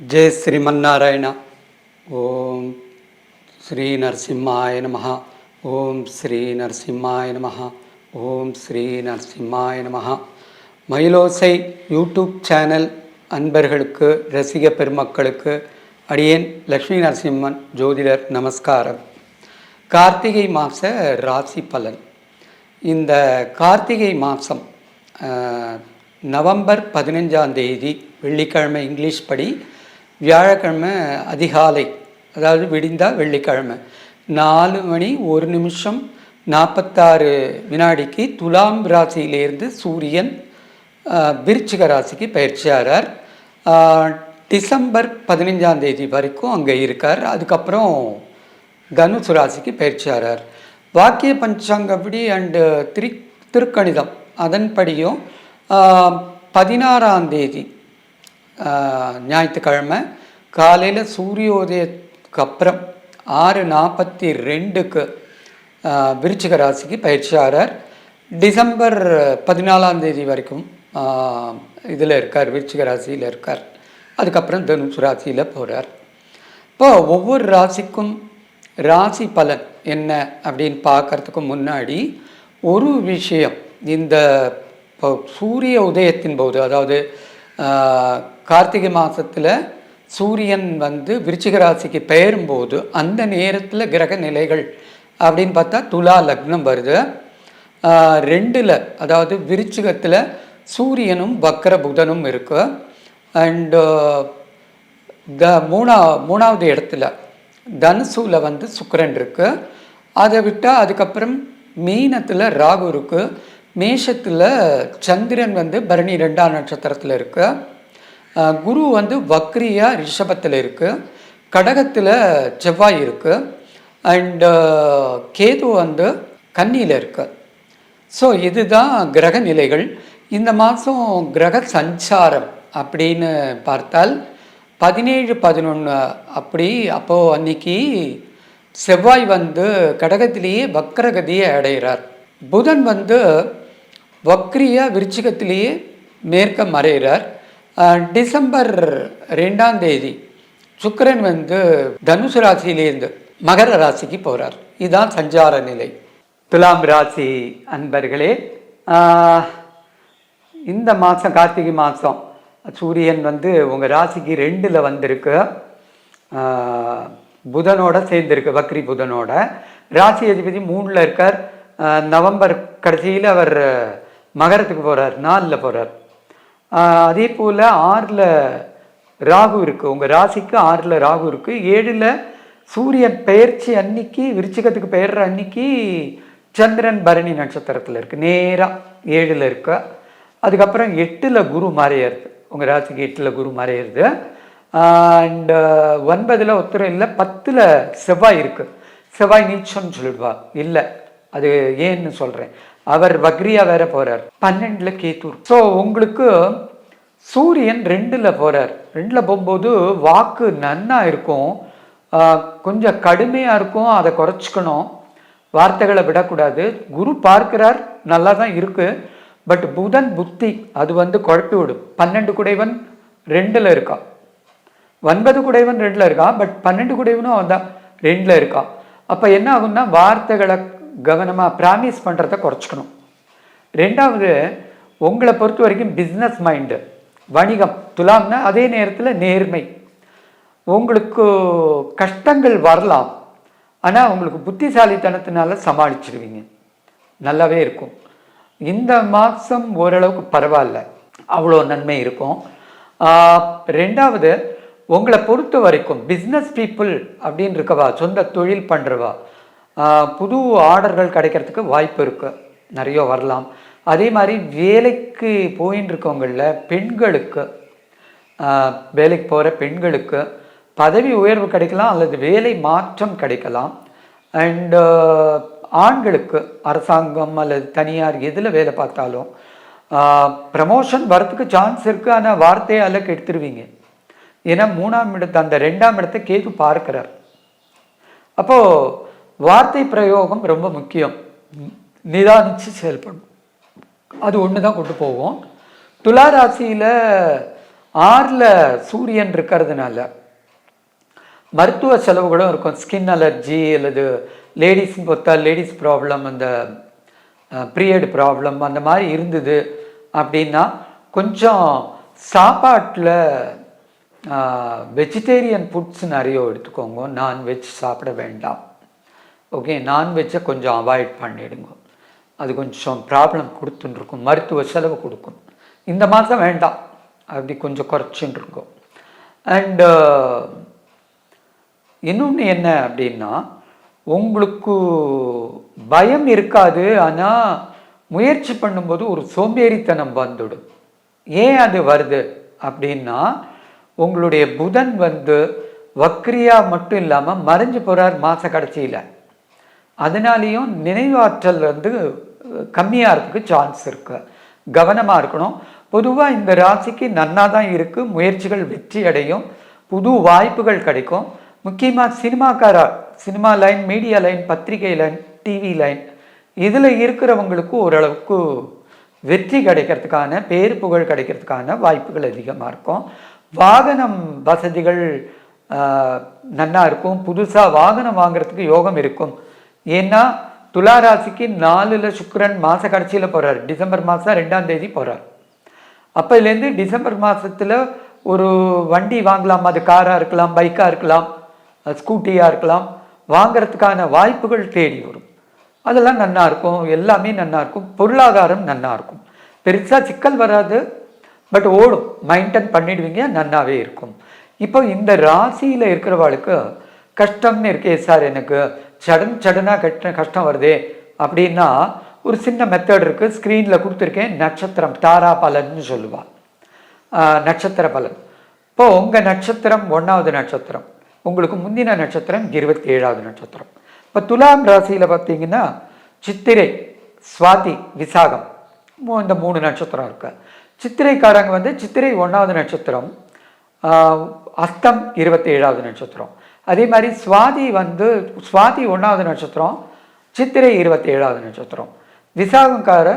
జయ శ్రీమన్నారాయణ ఓం శ్రీ నరసింహాయ నమ ఓం శ్రీ నరసింహాయ నమ ఓం శ్రీ நரசிம்மாய நம மயிலோசை யூடியூப் சேனல் அன்பர்களுக்கு ரசிக பெருமக்களுக்கு அடியேன் லக்ஷ்மி நரசிம்மன் ஜோதிடர் நமஸ்காரம் கார்த்திகை மாத ராசி பலன் இந்த கார்த்திகை மாதம் நவம்பர் பதினஞ்சாம் தேதி வெள்ளிக்கிழமை இங்கிலீஷ் படி வியாழக்கிழமை அதிகாலை அதாவது விடிந்தால் வெள்ளிக்கிழமை நாலு மணி ஒரு நிமிஷம் நாற்பத்தாறு வினாடிக்கு துலாம் ராசியிலேருந்து சூரியன் விருச்சிக ராசிக்கு பயிற்சியாகிறார். டிசம்பர் பதினைஞ்சாம் தேதி வரைக்கும் அங்கே இருக்கார். அதுக்கப்புறம் தனுசு ராசிக்கு பயிற்சியாகிறார். வாக்கிய பஞ்சாங்கப்படி அண்டு திரு திருக்கணிதம் அதன்படியும் பதினாறாம் தேதி ஞாயிற்றுக்கிழமை காலையில் சூரியோதயத்துக்கு அப்புறம் ஆறு நாற்பத்தி ரெண்டுக்கு விருச்சிக ராசிக்கு பயிற்சியாளர் டிசம்பர் பதினாலாம் தேதி வரைக்கும் இதில் இருக்கார் விருச்சிக ராசியில் இருக்கார். அதுக்கப்புறம் தனுசு ராசியில் போகிறார் இப்போ ஒவ்வொரு ராசிக்கும் ராசி பலன் என்ன அப்படின்னு பார்க்கறதுக்கு முன்னாடி ஒரு விஷயம். இந்த சூரிய உதயத்தின் போது அதாவது கார்த்திகை மாதத்தில் சூரியன் வந்து விருச்சிக ராசிக்கு பெயரும்போது அந்த நேரத்தில் கிரக நிலைகள் அப்படின்னு பார்த்தா துலா லக்னம் வருது. ரெண்டில் அதாவது விருச்சிகத்தில் சூரியனும் வக்கர புதனும் இருக்கு. அண்டு த மூணா மூணாவது இடத்துல தனுசுல வந்து சுக்கரன் இருக்குது அதை விட்டால் அதுக்கப்புறம் மீனத்தில் ராகு இருக்குது மேஷத்தில் சந்திரன் வந்து பரணி ரெண்டாம் நட்சத்திரத்தில் இருக்குது குரு வந்து வக்ரியா ரிஷபத்தில் இருக்குது கடகத்தில் செவ்வாய் இருக்குது அண்டு கேது வந்து கன்னியில் இருக்குது ஸோ இதுதான் கிரக நிலைகள். இந்த மாதம் கிரக சஞ்சாரம் அப்படின்னு பார்த்தால் பதினேழு பதினொன்று அப்படி அப்போது அன்னைக்கு செவ்வாய் வந்து கடகத்திலேயே வக்ரகதியை அடைகிறார் புதன் வந்து வக்ரியா விருச்சிகத்திலேயே மேற்க மறைகிறார் டிசம்பர் ரெண்டாம் தேதி சுக்கரன் வந்து தனுசு ராசியிலேருந்து மகர ராசிக்கு போகிறார் இதுதான் சஞ்சார நிலை. துலாம் ராசி அன்பர்களே இந்த மாதம் கார்த்திகை மாதம் சூரியன் வந்து உங்கள் ராசிக்கு ரெண்டில் வந்திருக்கு. புதனோட சேர்ந்திருக்கு வக்ரி புதனோட. ராசி அதிபதி மூணில் இருக்கார். நவம்பர் கடைசியில் அவர் மகரத்துக்கு போகிறார் நாலில் போகிறார் அதே போல் ஆறில் ராகு இருக்குது உங்கள் ராசிக்கு ஆறில் ராகு இருக்குது ஏழில் சூரியன் பெயர்ச்சி அன்னைக்கு விருச்சிகத்துக்கு பெயர்ற அன்னைக்கு சந்திரன் பரணி நட்சத்திரத்தில் இருக்குது நேராக ஏழில் இருக்க. அதுக்கப்புறம் எட்டில் குரு மறையிறது. உங்கள் ராசிக்கு எட்டில் குரு மறையிறது. அண்டு ஒன்பதில் உத்தரம் இல்லை பத்தில் செவ்வாய் இருக்குது செவ்வாய் நீச்சம்னு சொல்லிடுவா இல்லை. அது ஏன்னு சொல்கிறேன் அவர் வக்ரியா வேற போறார். பன்னெண்டுல கேத்தூர். ஸோ உங்களுக்கு சூரியன் ரெண்டில் போறார். ரெண்டில் போகும்போது வாக்கு நன்னா இருக்கும். கொஞ்சம் கடுமையாக இருக்கும். அதை குறைச்சிக்கணும். வார்த்தைகளை விடக்கூடாது. குரு பார்க்கிறார். நல்லா தான் இருக்கு. பட் புதன் புத்தி அது வந்து குழப்பி விடும். பன்னெண்டு குடைவன் ரெண்டில் இருக்கா? ஒன்பது குடைவன் ரெண்டில் இருக்கான் பட் பன்னெண்டு குடைவனும் அவன் தான் ரெண்டில் இருக்கா? அப்போ என்ன ஆகும்னா வார்த்தைகளை கவனமாக ப்ராமிஸ் பண்ணுறத குறைச்சிக்கணும். ரெண்டாவது உங்களை பொறுத்த வரைக்கும் பிஸ்னஸ் மைண்டு வணிகம் துலாம்னா அதே நேரத்தில் நேர்மை. உங்களுக்கு கஷ்டங்கள் வரலாம் ஆனால் உங்களுக்கு புத்திசாலித்தனத்தினால சமாளிச்சிடுவீங்க நல்லாவே இருக்கும். இந்த மாதம் ஓரளவுக்கு பரவாயில்ல. அவ்வளோ நன்மை இருக்கும். ரெண்டாவது உங்களை பொறுத்த வரைக்கும் பிஸ்னஸ் பீப்புள் அப்படின்னு இருக்கவா சொந்த தொழில் பண்ணுறவா புது ஆர்டர்கள் கிடைக்கிறதுக்கு வாய்ப்பு இருக்குது நிறைய வரலாம். அதே மாதிரி வேலைக்கு போயின்னு இருக்கவங்களில் பெண்களுக்கு வேலைக்கு போகிற பெண்களுக்கு பதவி உயர்வு கிடைக்கலாம் அல்லது வேலை மாற்றம் கிடைக்கலாம். அண்டு ஆண்களுக்கு அரசாங்கம் அல்லது தனியார் எதில் வேலை பார்த்தாலும் ப்ரமோஷன் வரத்துக்கு சான்ஸ் இருக்குது ஆனால் வார்த்தையால் கெடுத்துருவீங்க ஏன்னா மூணாம் இடத்தை அந்த ரெண்டாம் இடத்தை கேது பார்க்கிறார். அப்போது வார்த்தை பிரயோகம் ரொம்ப முக்கியம். நிதானித்து செயல்படும் அது ஒன்று தான் கொண்டு போவோம். துலா ராசியில் ஆறில் சூரியன் இருக்கிறதுனால மருத்துவ செலவுகளும் இருக்கும். ஸ்கின் அலர்ஜி அல்லது லேடிஸ் பொறுத்தா லேடிஸ் ப்ராப்ளம் அந்த பீரியட் ப்ராப்ளம் அந்த மாதிரி இருந்தது அப்படின்னா கொஞ்சம் சாப்பாட்டில் வெஜிடேரியன் ஃபுட்ஸ் நிறைய எடுத்துக்கோங்க. நான்வெஜ் சாப்பிட வேண்டாம். ஓகே நான்வெஜ்ஜை கொஞ்சம் அவாய்ட் பண்ணிடுங்க. அது கொஞ்சம் ப்ராப்ளம் கொடுத்துன்னு இருக்கும் மருத்துவ செலவு கொடுக்கும். இந்த மாதம் வேண்டாம். அப்படி கொஞ்சம் குறைச்சுன்னு இருக்கும் அண்டு uh, இன்னொன்று என்ன அப்படின்னா உங்களுக்கு பயம் இருக்காது ஆனால் முயற்சி பண்ணும்போது ஒரு சோம்பேறித்தனம் வந்துடும். ஏன் அது வருது அப்படின்னா உங்களுடைய புதன் வந்து வக்ரியாக மட்டும் இல்லாமல் மறைஞ்சு போகிறார் மாத கடைசியில். அதனாலேயும் நினைவாற்றல் வந்து கம்மியாக இருக்கிறதுக்கு சான்ஸ் இருக்கு. கவனமாக இருக்கணும். பொதுவாக இந்த ராசிக்கு நன்னா தான் இருக்குது முயற்சிகள் வெற்றி அடையும். புது வாய்ப்புகள் கிடைக்கும். முக்கியமாக சினிமாக்காரா சினிமா லைன் மீடியா லைன் பத்திரிகை லைன் டிவி லைன் இதில் இருக்கிறவங்களுக்கு ஓரளவுக்கு வெற்றி கிடைக்கிறதுக்கான பேர் புகழ் கிடைக்கிறதுக்கான வாய்ப்புகள் அதிகமாக இருக்கும். வாகனம் வசதிகள் நல்லா நன்னா இருக்கும். புதுசாக வாகனம் வாங்குறதுக்கு யோகம் இருக்கும். ஏன்னா துலா ராசிக்கு நாலுல சுக்கரன் மாத கடைசியில் போகிறார் டிசம்பர் மாதம் ரெண்டாம் தேதி போகிறார் அப்போதுலேருந்து டிசம்பர் மாதத்தில் ஒரு வண்டி வாங்கலாம். அது காராக இருக்கலாம் பைக்காக இருக்கலாம் ஸ்கூட்டியாக இருக்கலாம். வாங்குறதுக்கான வாய்ப்புகள் தேடி வரும். அதெல்லாம் நல்லாயிருக்கும் இருக்கும். எல்லாமே நல்லாயிருக்கும் இருக்கும். பொருளாதாரம் நல்லாயிருக்கும் இருக்கும். பெருசாக சிக்கல் வராது. பட் ஓடும். மெயின்டைன் பண்ணிடுவீங்க. நன்னாவே இருக்கும். இப்போ இந்த ராசியில் இருக்கிறவாளுக்கு கஷ்டம்னு இருக்கே சார் எனக்கு. சடன் சடனாக கட்ட கஷ்டம் வருதே அப்படின்னா ஒரு சின்ன மெத்தட் இருக்குது ஸ்க்ரீனில் கொடுத்துருக்கேன். நட்சத்திரம் தாரா பலன்னு சொல்லுவாள் நட்சத்திர பலன். இப்போ உங்கள் நட்சத்திரம் ஒன்றாவது நட்சத்திரம். உங்களுக்கு முந்தின நட்சத்திரம் இருபத்தி ஏழாவது நட்சத்திரம். இப்போ துலாம் ராசியில் பார்த்தீங்கன்னா சித்திரை சுவாதி விசாகம். இந்த மூணு நட்சத்திரம் இருக்கு. சித்திரைக்காரங்க வந்து சித்திரை ஒன்றாவது நட்சத்திரம். அஸ்தம் இருபத்தி ஏழாவது நட்சத்திரம். அதே மாதிரி சுவாதி வந்து சுவாதி ஒன்றாவது நட்சத்திரம் சித்திரை இருபத்தி ஏழாவது நட்சத்திரம். விசாகங்கார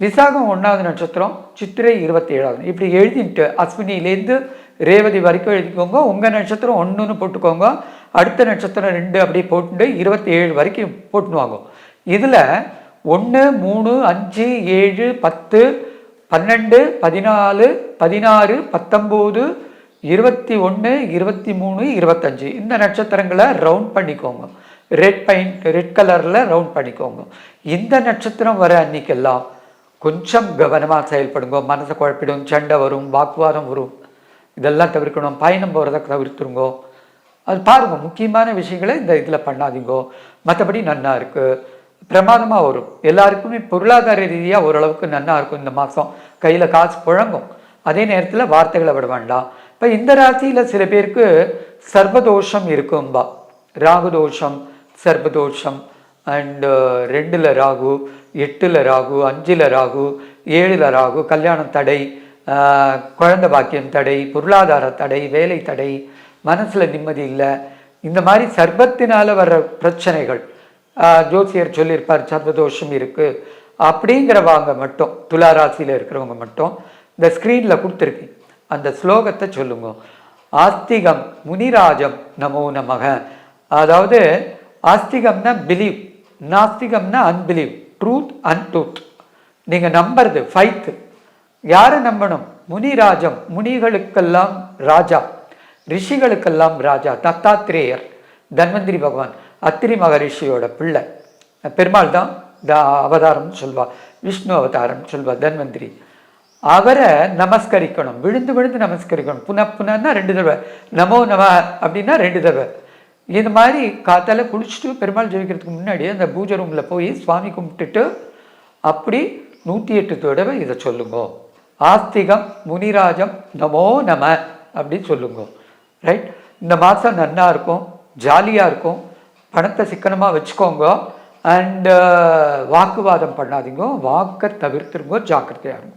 விசாகம் ஒன்றாவது நட்சத்திரம் சித்திரை இருபத்தி ஏழாவது இப்படி எழுதிட்டு அஸ்வினிலேருந்து ரேவதி வரைக்கும் எழுதிக்கோங்க. உங்கள் நட்சத்திரம் ஒன்றுன்னு போட்டுக்கோங்க. அடுத்த நட்சத்திரம் ரெண்டு அப்படி போட்டு இருபத்தி ஏழு வரைக்கும் போட்டுனுவாங்க. இதில் ஒன்று மூணு அஞ்சு ஏழு பத்து பன்னெண்டு பதினாலு பதினாறு பத்தொம்போது இருபத்தி ஒன்று இருபத்தி மூணு இருபத்தஞ்சு. இந்த நட்சத்திரங்களை ரவுண்ட் பண்ணிக்கோங்க. ரெட் பெயிண்ட் ரெட் கலரில் ரவுண்ட் பண்ணிக்கோங்க. இந்த நட்சத்திரம் வர அன்னைக்கெல்லாம் கொஞ்சம் கவனமாக செயல்படுங்க. மனசை குழப்பிடும் சண்டை வரும் வாக்குவாதம் வரும். இதெல்லாம் தவிர்க்கணும். பயணம் போகிறத தவிர்த்துருங்கோ. அது பாருங்க முக்கியமான விஷயங்களை இந்த இதில் பண்ணாதீங்கோ. மற்றபடி நன்னா இருக்குது பிரமாதமாக வரும். எல்லாருக்குமே பொருளாதார ரீதியாக ஓரளவுக்கு நன்னா இருக்கும் இந்த மாதம். கையில் காசு புழங்கும். அதே நேரத்தில் வார்த்தைகளை விட வேண்டாம். இப்போ இந்த ராசியில் சில பேருக்கு சர்வதோஷம் இருக்கும்பா. ராகுதோஷம் சர்வதோஷம் அண்டு uh, ரெண்டில் ராகு எட்டில் ராகு அஞ்சில் ராகு ஏழில் ராகு கல்யாணம் தடை uh, குழந்தை பாக்கியம் தடை பொருளாதார தடை வேலை தடை மனசில் நிம்மதி இல்லை. இந்த மாதிரி சர்பத்தினால் வர்ற பிரச்சனைகள் uh, ஜோசியர் சொல்லியிருப்பார் சர்வதோஷம் இருக்குது அப்படிங்கிறவங்க மட்டும் துலா ராசியில் இருக்கிறவங்க மட்டும் இந்த ஸ்க்ரீனில் கொடுத்துருக்கேன். அந்த ஸ்லோகத்தை சொல்லுங்க. ஆஸ்திகம் முனிராஜம் நமோ நமக. அதாவது ஆஸ்திகம்னா பிலீவ் நாஸ்திகம்னா அன்பிலீவ் ட்ரூத் அன்ட்ரூத் நீங்கள் நம்புறது ஃபைத்து யாரை நம்பணும்? முனிராஜம் முனிகளுக்கெல்லாம் ராஜா ரிஷிகளுக்கெல்லாம் ராஜா தத்தாத்திரேயர் தன்வந்திரி பகவான் அத்திரி மகரிஷியோட பிள்ளை. பெருமாள் தான் அவதாரம்னு சொல்வா விஷ்ணு அவதாரம்னு சொல்வா தன்வந்திரி. அவரை நமஸ்கரிக்கணும். விழுந்து விழுந்து நமஸ்கரிக்கணும். புன புனன்னா ரெண்டு தடவை. நமோ நம அப்படின்னா ரெண்டு தடவை. இந்த மாதிரி காத்தால குளிச்சுட்டு பெருமாள் ஜெயிக்கிறதுக்கு முன்னாடி அந்த பூஜை ரூமில் போய் சுவாமி கும்பிட்டுட்டு அப்படி நூற்றி எட்டு தடவை இதை சொல்லுங்க. ஆஸ்திகம் முனிராஜம் நமோ நம அப்படின்னு சொல்லுங்க. ரைட்? இந்த மாதம் நன்னா இருக்கும் ஜாலியாக இருக்கும். பணத்தை சிக்கனமாக வச்சுக்கோங்க. அண்டு வாக்குவாதம் பண்ணாதீங்க. வாக்கை தவிர்த்துருங்க. ஜாக்கிரதையாக இருங்க.